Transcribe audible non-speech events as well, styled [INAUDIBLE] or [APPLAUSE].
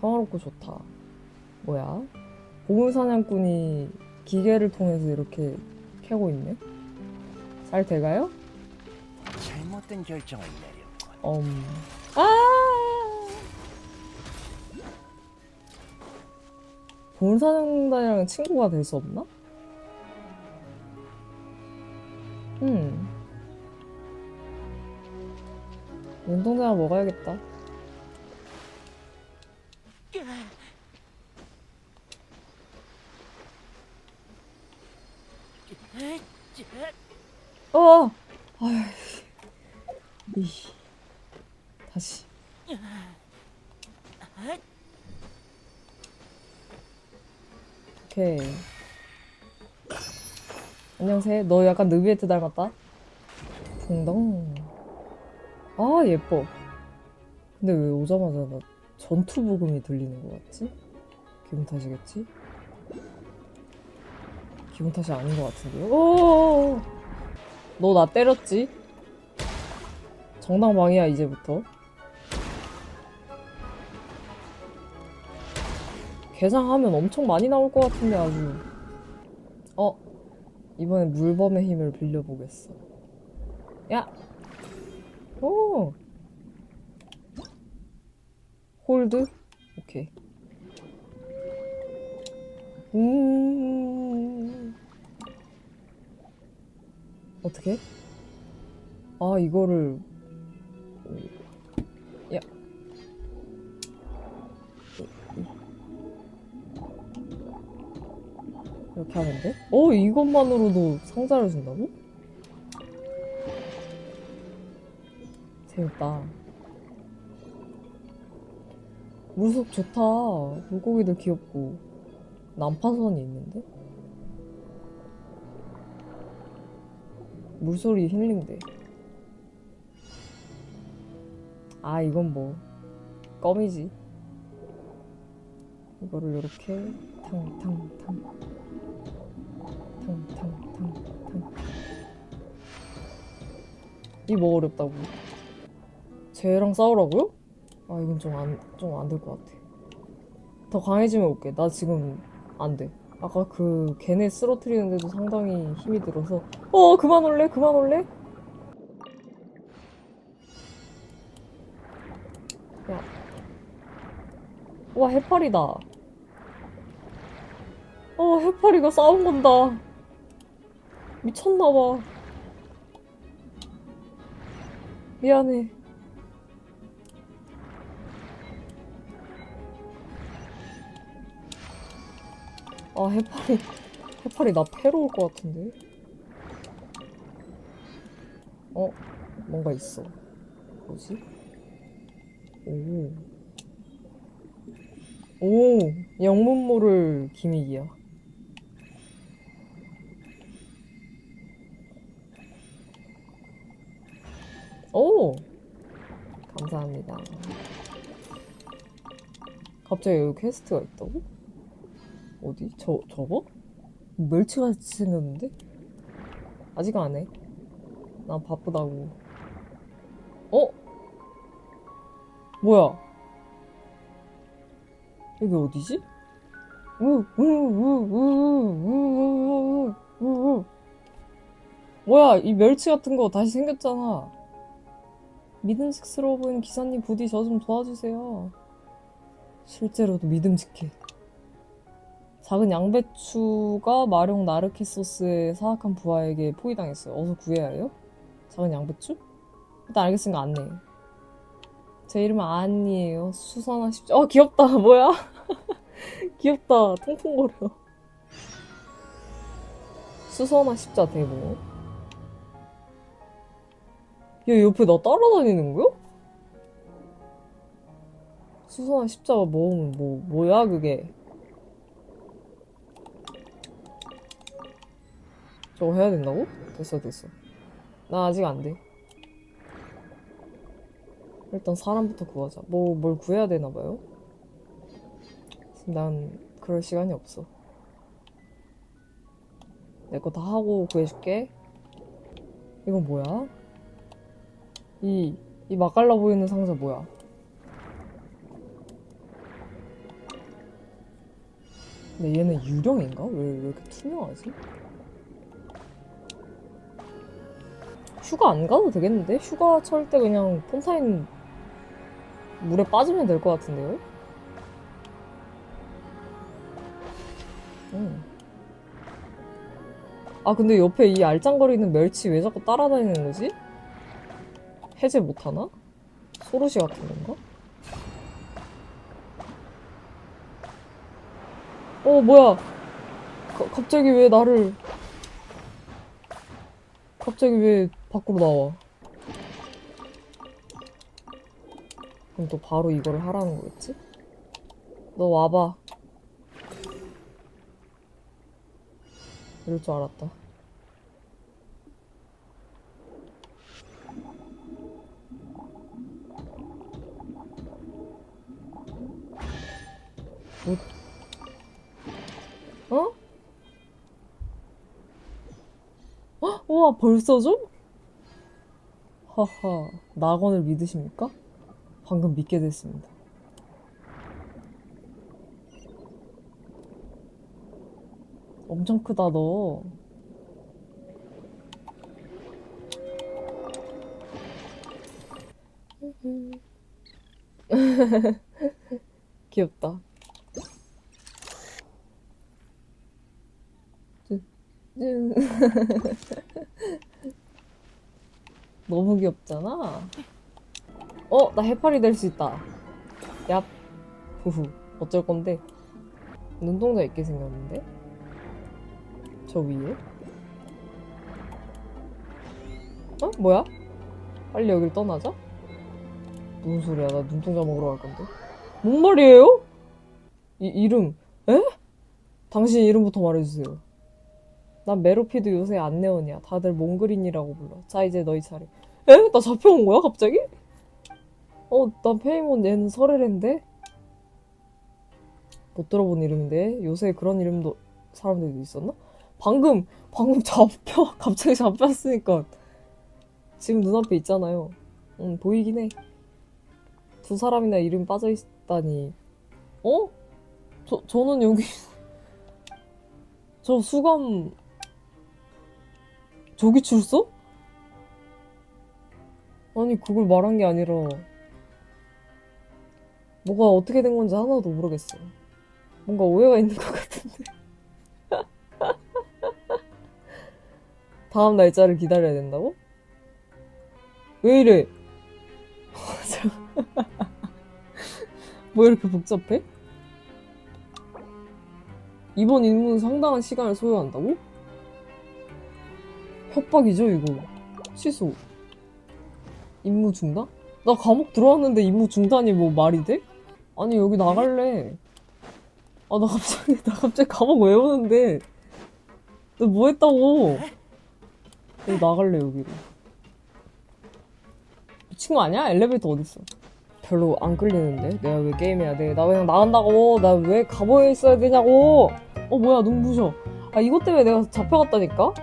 평화롭고 좋다. 뭐야? 보물사냥꾼이 기계를 통해서 이렇게 캐고 있네? 잘 돼가요? 잘못된 결정을 내렸군. 음. 아! 보물사냥단이랑 친구가 될 수 없나? 음. 눈동자 먹어야겠다. 어! 아휴. 이. 다시. 오케이. 안녕하세요. 너 약간 느비에트 닮았다. 붕덩. 아, 예뻐. 근데 왜 오자마자 나 전투 부금이 들리는 것 같지? 기분 탓이겠지? 기분 탓이 아닌 것 같은데요? 오! 너 나 때렸지? 정당방위야, 이제부터. 개장하면 엄청 많이 나올 것 같은데, 아주. 어, 이번엔 물범의 힘을 빌려보겠어. 야! 오! 홀드? 오케이. 음. 어떻게? 아, 이거를. 야. 이렇게 하면 돼? 어, 이것만으로도 상자를 준다고? 재밌다. 물속 좋다. 물고기들 귀엽고. 난파선이 있는데? 물소리 힐링돼. 아, 이건 뭐. 껌이지. 이거를 이렇게 탕탕탕. 탕탕탕탕. 이 뭐 어렵다고? 쟤랑 싸우라고요? 아 이건 좀 안 좀 안 될 것 같아. 더 강해지면 올게. 나 지금 안 돼. 아까 그 걔네 쓰러뜨리는데도 상당히 힘이 들어서 어 그만 올래 그만 올래. 야. 와 해파리다. 어 해파리가 싸운 건다. 미쳤나봐. 미안해. 아, 해파리, 해파리 나 패러 올 것 같은데? 어, 뭔가 있어. 뭐지? 오. 오, 영문 모를 기믹이야. 오! 감사합니다. 갑자기 여기 퀘스트가 있다고? 어디? 저, 저거? 멸치같이 생겼는데? 아직 안 해. 난 바쁘다고. 어? 뭐야? 여기 어디지? 뭐야, 이 멸치 같은 거 다시 생겼잖아. 믿음직스러워 보이는 기사님 부디 저 좀 도와주세요. 실제로도 믿음직해. 작은 양배추가 마룡 나르키 소스의 사악한 부하에게 포위당했어요. 어서 구해야 해요? 작은 양배추? 일단 알겠으니까 안내. 제 이름은 안이에요. 수선하십시오. 어, 귀엽다. [LAUGHS] 뭐야? [LAUGHS] 귀엽다. 통통거려. 수선화 십자 대모. 얘 옆에 나 따라다니는 거야? 수선화 십자가 모으면 뭐, 뭐야, 그게? 저거 해야 된다고? 됐어, 됐어. 나 아직 안 돼. 일단 사람부터 구하자. 뭐, 뭘 구해야 되나봐요? 난 그럴 시간이 없어. 내 거 다 하고 구해줄게. 이건 뭐야? 이, 이 맛깔나 보이는 상자 뭐야? 근데 얘는 유령인가? 왜, 왜 이렇게 투명하지? 휴가 안 가도 되겠는데? 휴가 철 때 그냥 폰타인 물에 빠지면 될 것 같은데요? 음. 아 근데 옆에 이 알짱거리는 멸치 왜 자꾸 따라다니는 거지? 해제 못하나? 소르시 같은 건가? 어 뭐야 가- 갑자기 왜 나를 갑자기 왜 밖으로 나와 그럼 또 바로 이거를 하라는 거겠지? 너 와봐 이럴 줄 알았다 뭐? 어? 헉, 우와, 벌써 좀? 하하, 낙원을 믿으십니까? 방금 믿게 됐습니다. 엄청 크다, 너. [LAUGHS] 귀엽다. [LAUGHS] 음. 너무 귀엽잖아. 어, 나 해파리 될 수 있다. 얍. 후후. 어쩔 건데? 눈동자 있게 생겼는데? 저 위에? 어? 뭐야? 빨리 여길 떠나자? 무슨 소리야? 나 눈동자 먹으러 갈 건데. 뭔 말이에요? 이, 이름. 에? 당신 이름부터 말해주세요. 난 메로피드 요새 안내원이야. 다들 몽그린이라고 불러. 자, 이제 너희 차례. 에? 나 잡혀온 거야, 갑자기? 어, 난 페이몬 얘는 설레랜데? 못 들어본 이름인데? 요새 그런 이름도 사람들도 있었나? 방금, 방금 잡혀, [LAUGHS] 갑자기 잡혔으니까. 지금 눈앞에 있잖아요. 응, 보이긴 해. 두 사람이나 이름 빠져있다니. 어? 저, 저는 여기, [LAUGHS] 저 수감, 저기 출소? 아니, 그걸 말한 게 아니라, 뭐가 어떻게 된 건지 하나도 모르겠어. 뭔가 오해가 있는 것 같은데. [LAUGHS] 다음 날짜를 기다려야 된다고? 왜 이래? [LAUGHS] 뭐 이렇게 복잡해? 이번 임무는 상당한 시간을 소요한다고? 협박이죠, 이거. 취소. 임무 중단? 나 감옥 들어왔는데 임무 중단이 뭐 말이 돼? 아니, 여기 나갈래. 아, 나 갑자기, [LAUGHS] 나 갑자기 감옥 왜 오는데? 너뭐 했다고? 여기 나갈래, 여기로. 거 아니야? 엘리베이터 어딨어? 별로 안 끌리는데? 내가 왜 게임해야 돼? 나 그냥 나간다고! 나왜 감옥에 있어야 되냐고! 어, 뭐야, 눈부셔. 아, 이것 때문에 내가 잡혀갔다니까?